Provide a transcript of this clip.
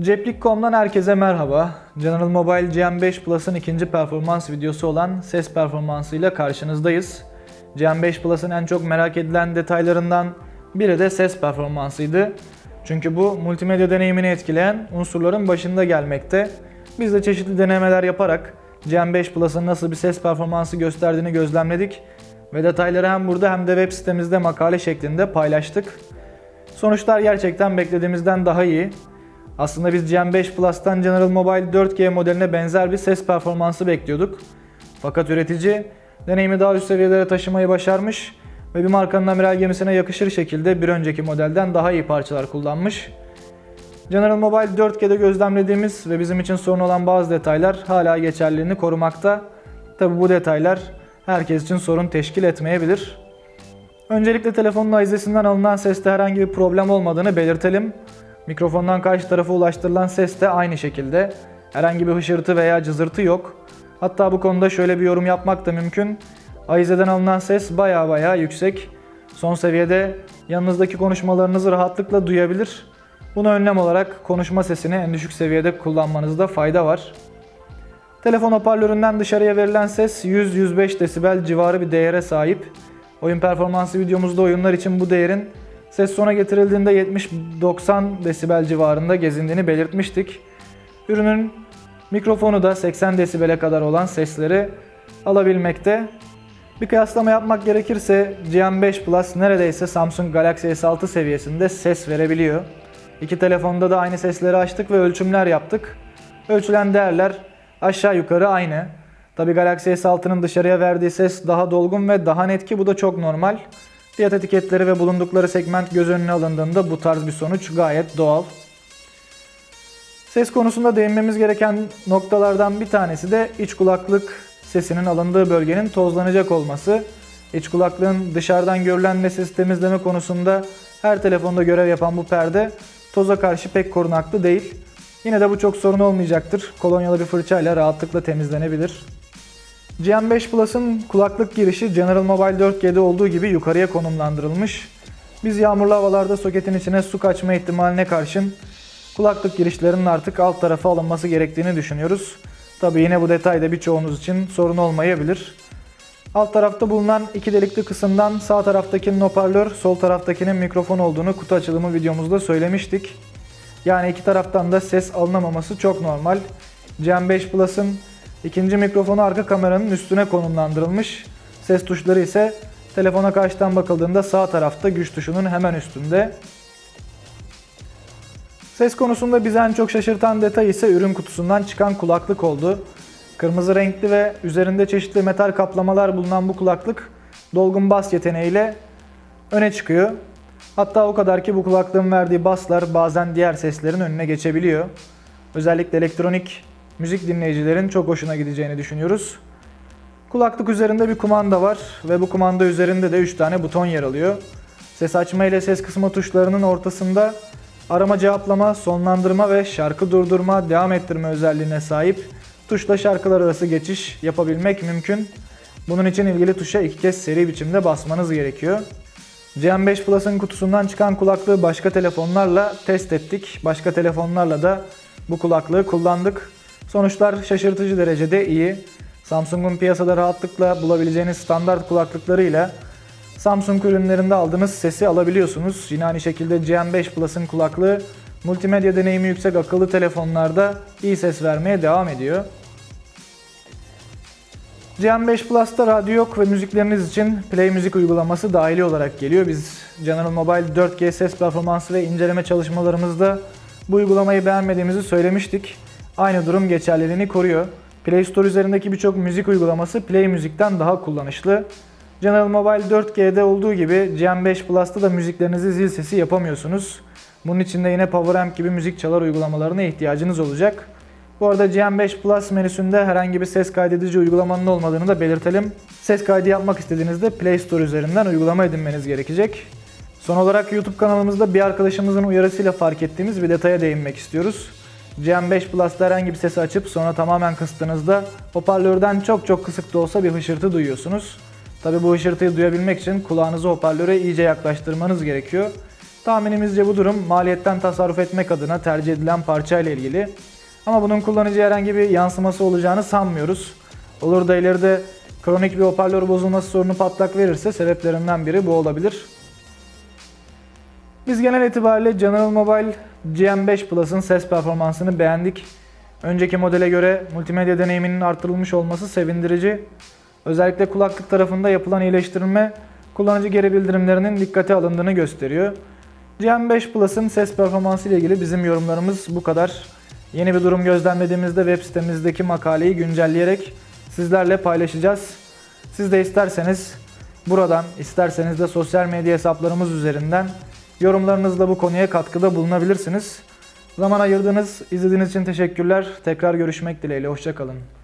Ceplik.com'dan herkese merhaba. General Mobile GM5 Plus'ın ikinci performans videosu olan ses performansıyla karşınızdayız. GM5 Plus'ın en çok merak edilen detaylarından biri de ses performansıydı. Çünkü bu multimedya deneyimini etkileyen unsurların başında gelmekte. Biz de çeşitli denemeler yaparak GM5 Plus'ın nasıl bir ses performansı gösterdiğini gözlemledik ve detayları hem burada hem de web sitemizde makale şeklinde paylaştık. Sonuçlar gerçekten beklediğimizden daha iyi. Aslında biz GM5 Plus'tan General Mobile 4G modeline benzer bir ses performansı bekliyorduk. Fakat üretici deneyimi daha üst seviyelere taşımayı başarmış ve bir markanın amiral gemisine yakışır şekilde bir önceki modelden daha iyi parçalar kullanmış. General Mobile 4G'de gözlemlediğimiz ve bizim için sorun olan bazı detaylar hala geçerliliğini korumakta. Tabi bu detaylar herkes için sorun teşkil etmeyebilir. Öncelikle telefonun ayizesinden alınan seste herhangi bir problem olmadığını belirtelim. Mikrofondan karşı tarafa ulaştırılan ses de aynı şekilde. Herhangi bir hışırtı veya cızırtı yok. Hatta bu konuda şöyle bir yorum yapmak da mümkün. Ayizeden alınan ses baya baya yüksek. Son seviyede yanınızdaki konuşmalarınızı rahatlıkla duyabilir. Buna önlem olarak konuşma sesini en düşük seviyede kullanmanızda fayda var. Telefon hoparlöründen dışarıya verilen ses 100-105 desibel civarı bir değere sahip. Oyun performansı videomuzda oyunlar için bu değerin ses sona getirildiğinde 70-90 desibel civarında gezindiğini belirtmiştik. Ürünün mikrofonu da 80 desibele kadar olan sesleri alabilmekte. Bir kıyaslama yapmak gerekirse GM5 Plus neredeyse Samsung Galaxy S6 seviyesinde ses verebiliyor. İki telefonda da aynı sesleri açtık ve ölçümler yaptık. Ölçülen değerler aşağı yukarı aynı. Tabi Galaxy S6'nın dışarıya verdiği ses daha dolgun ve daha net ki bu da çok normal. Fiyat etiketleri ve bulundukları segment göz önüne alındığında bu tarz bir sonuç gayet doğal. Ses konusunda değinmemiz gereken noktalardan bir tanesi de iç kulaklık sesinin alındığı bölgenin tozlanacak olması. İç kulaklığın dışarıdan görülen ve ses temizleme konusunda her telefonda görev yapan bu perde toza karşı pek korunaklı değil. Yine de bu çok sorun olmayacaktır. Kolonyalı bir fırçayla rahatlıkla temizlenebilir. GM5 Plus'ın kulaklık girişi General Mobile 4G'de olduğu gibi yukarıya konumlandırılmış. Biz yağmurlu havalarda soketin içine su kaçma ihtimaline karşın kulaklık girişlerinin artık alt tarafa alınması gerektiğini düşünüyoruz. Tabi yine bu detay da birçoğunuz için sorun olmayabilir. Alt tarafta bulunan iki delikli kısımdan sağ taraftakinin hoparlör, sol taraftakinin mikrofon olduğunu kutu açılımı videomuzda söylemiştik. Yani iki taraftan da ses alınamaması çok normal. GM5 Plus'ın ikinci mikrofonu arka kameranın üstüne konumlandırılmış. Ses tuşları ise telefona karşıdan bakıldığında sağ tarafta güç tuşunun hemen üstünde. Ses konusunda bizi en çok şaşırtan detay ise ürün kutusundan çıkan kulaklık oldu. Kırmızı renkli ve üzerinde çeşitli metal kaplamalar bulunan bu kulaklık dolgun bas yeteneğiyle öne çıkıyor. Hatta o kadar ki bu kulaklığın verdiği baslar bazen diğer seslerin önüne geçebiliyor. Özellikle elektronik müzik dinleyicilerin çok hoşuna gideceğini düşünüyoruz. Kulaklık üzerinde bir kumanda var ve bu kumanda üzerinde de 3 tane buton yer alıyor. Ses açma ile ses kısma tuşlarının ortasında arama cevaplama, sonlandırma ve şarkı durdurma, devam ettirme özelliğine sahip tuşla şarkılar arası geçiş yapabilmek mümkün. Bunun için ilgili tuşa iki kez seri biçimde basmanız gerekiyor. GM5 Plus'ın kutusundan çıkan kulaklığı başka telefonlarla test ettik. Başka telefonlarla da bu kulaklığı kullandık. Sonuçlar şaşırtıcı derecede iyi. Samsung'un piyasada rahatlıkla bulabileceğiniz standart kulaklıklarıyla Samsung ürünlerinde aldığınız sesi alabiliyorsunuz. Yine aynı şekilde GM5 Plus'ın kulaklığı multimedya deneyimi yüksek akıllı telefonlarda iyi ses vermeye devam ediyor. GM5 Plus'ta radyo yok ve müzikleriniz için Play Müzik uygulaması dahili olarak geliyor. Biz General Mobile 4G ses performansı ve inceleme çalışmalarımızda bu uygulamayı beğenmediğimizi söylemiştik. Aynı durum geçerliliğini koruyor. Play Store üzerindeki birçok müzik uygulaması Play Müzik'ten daha kullanışlı. General Mobile 4G'de olduğu gibi GM5 Plus'ta da müziklerinizi zil sesi yapamıyorsunuz. Bunun için de yine PowerAmp gibi müzik çalar uygulamalarına ihtiyacınız olacak. Bu arada GM5 Plus menüsünde herhangi bir ses kaydedici uygulamanın olmadığını da belirtelim. Ses kaydı yapmak istediğinizde Play Store üzerinden uygulama edinmeniz gerekecek. Son olarak YouTube kanalımızda bir arkadaşımızın uyarısıyla fark ettiğimiz bir detaya değinmek istiyoruz. GM5 Plus'ta herhangi bir sesi açıp sonra tamamen kıstığınızda hoparlörden çok çok kısık da olsa bir hışırtı duyuyorsunuz. Tabi bu hışırtıyı duyabilmek için kulağınızı hoparlöre iyice yaklaştırmanız gerekiyor. Tahminimizce bu durum maliyetten tasarruf etmek adına tercih edilen parça ile ilgili. Ama bunun kullanıcıya herhangi bir yansıması olacağını sanmıyoruz. Olur da ileride kronik bir hoparlör bozulması sorunu patlak verirse sebeplerinden biri bu olabilir. Biz genel itibariyle General Mobile GM5 Plus'ın ses performansını beğendik. Önceki modele göre multimedya deneyiminin artırılmış olması sevindirici. Özellikle kulaklık tarafında yapılan iyileştirme kullanıcı geri bildirimlerinin dikkate alındığını gösteriyor. GM5 Plus'ın ses performansı ile ilgili bizim yorumlarımız bu kadar. Yeni bir durum gözlemlediğimizde web sitemizdeki makaleyi güncelleyerek sizlerle paylaşacağız. Siz de isterseniz buradan, isterseniz de sosyal medya hesaplarımız üzerinden yorumlarınızla bu konuya katkıda bulunabilirsiniz. Zaman ayırdığınız, izlediğiniz için teşekkürler. Tekrar görüşmek dileğiyle. Hoşçakalın.